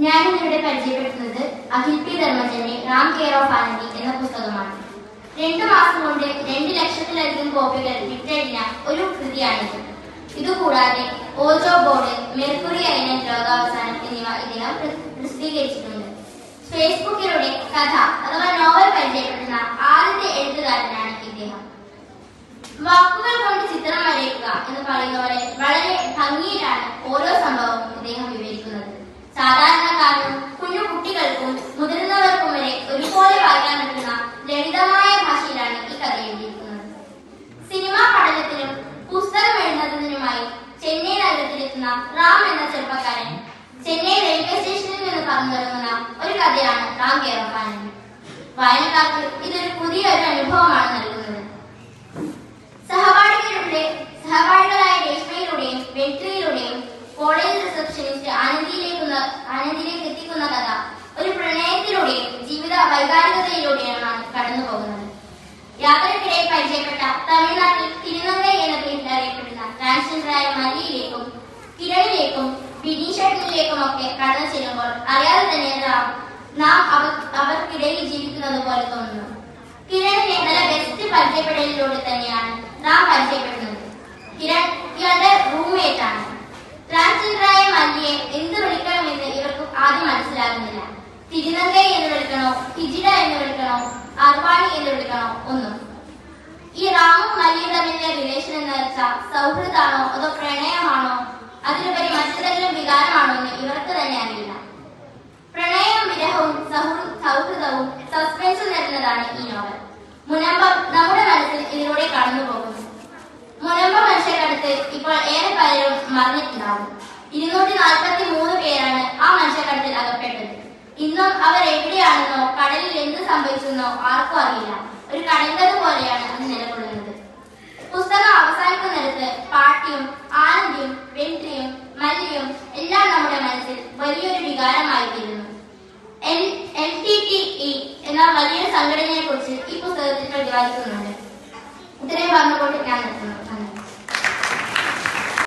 ഞാനിന്നിവിടെ പരിചയപ്പെടുത്തുന്നത് അഖിൽ പി ധർമ്മജന്റെ റാം കെയർ ഓഫ് ആനന്ദി എന്ന പുസ്തകമാണ്. രണ്ടു മാസം കൊണ്ട് രണ്ട് ലക്ഷത്തിലധികം കോപ്പികൾ വിറ്റഴിഞ്ഞ ഒരു കൃതിയാണിത്. ഇതുകൂടാതെ ഓജോ ബോർഡ് മെർക്കുറി ഐലൻഡ് ലോകാവസാനം എന്നിവ ഇദ്ദേഹം പ്ര- പ്രസിദ്ധീകരിച്ചിട്ടുണ്ട്. ഫേസ്ബുക്കിലൂടെ കഥ അഥവാ നോവൽ പരിചയപ്പെടുന്ന ആദ്യത്തെ എഴുത്തുകാരനാണ് ഇദ്ദേഹം. വാക്കുകൾ കൊണ്ട് ചിത്രം വരയ്ക്കുക എന്ന് പറയുന്ന പോലെ വളരെ ഭംഗിയിലാണ് ഓരോ സംഭവവും ഇദ്ദേഹം വിവരിക്കുന്നത്. സാധാരണക്കാരനും റാം എന്ന ചെറുപ്പക്കാരൻ. ചെന്നൈ റെയിൽവേ സ്റ്റേഷനിൽ നിന്ന് പറഞ്ഞു തുടങ്ങുന്ന ഒരു കഥയാണ് റാം ഓഫ് വായനക്കാർക്ക് ഇതൊരു പുതിയൊരു അനുഭവമാണ് നൽകുന്നത്. സഹപാഠികളുടെ സഹപാഠികളായ രേഷ്മയിലൂടെയും വെട്രിയിലൂടെയും കോളേജ് റിസപ്ഷനിസ്റ്റ് ആനന്ദിയിലേക്കുന്ന ആനന്ദിയിലേക്ക് എത്തിക്കുന്ന കഥ ഒരു പ്രണയത്തിലൂടെയും ജീവിത വൈകാരികതയിലൂടെയുമാണ് കടന്നു പോകുന്നത് യാത്രക്കിടെ പരിചയപ്പെട്ട തമിഴ്നാട്ടിൽ തിരുനങ്കൈ എന്ന പേരിൽ അറിയപ്പെടുന്ന ട്രാൻസ്ജെൻഡറായ മല്ലിയിലേക്കും കിരണിലേക്കും ബിനീഷേട്ടനിലേക്കും ഒക്കെ കടന്നു ചെല്ലുമ്പോൾ അറിയാതെ തന്നെ നാം നാം അവർ അവർക്കിടയിൽ ജീവിക്കുന്നത് പോലെ തോന്നുന്നു. കിരണിനെ നല്ല ബെസ്റ്റ് പരിചയപ്പെടലിലൂടെ തന്നെയാണ് നാം പരിചയപ്പെടുന്നത്. കിരൺ ഇയാളുടെ റൂംമേറ്റ് ആണ്. ട്രാൻസ്ജെൻഡറായ മല്ലിയെ എന്ത് വിളിക്കണമെന്ന് ഇവർക്ക് ആദ്യം മനസ്സിലാകുന്നില്ല. തിരുനങ്കൈ എന്ന് വിളിക്കണോ ഹിജിഡ എന്ന് വിളിക്കണോ അർവാണി എന്ന് വിളിക്കണോ ഒന്നും. ഈ റാമും മല്ലിയും തമ്മിലുള്ള റിലേഷൻ എന്ന് വെച്ചാൽ സൗഹൃദമാണോ അതോ പ്രണയമാണോ? അതിലുപരി മറ്റെന്തെങ്കിലും വികാരമാണോ എന്ന് ഇവർക്ക് തന്നെ അറിയില്ല. പ്രണയവും വിരഹവും സൗഹൃ- സൗഹൃദവും സസ്പെൻസും നിറഞ്ഞതാണ് ഈ നോവൽ മുനമ്പം നമ്മുടെ മനസ്സിൽ ഇതിലൂടെ കടന്നു പോകുന്നു മുനമ്പ മനുഷ്യക്കടുത്ത് ഇപ്പോൾ ഏറെ പലരും മറന്നിട്ടുണ്ടാകും. ഇരുന്നൂറ്റി നാൽപ്പത്തി മൂന്ന് പേരാണ് ആ മനുഷ്യക്കടത്തിൽ അകപ്പെട്ടത്. ഇന്നും അവർ എവിടെയാണെന്നോ കടലിൽ എന്ത് സംഭവിച്ചെന്നോ ആർക്കും അറിയില്ല. ഒരു കടങ്കത് പോലെയാണ് അത് നിലകൊള്ളുന്നത്. മല്ലിയും എല്ലാം നമ്മുടെ മനസ്സിൽ വലിയൊരു വികാരമായിത്തീരുന്നു. എൽ ടി ടി ഇ എന്ന വലിയ സംഘടനയെ കുറിച്ച് ഈ പുസ്തകത്തിൽ പ്രതിപാദിക്കുന്നുണ്ട്.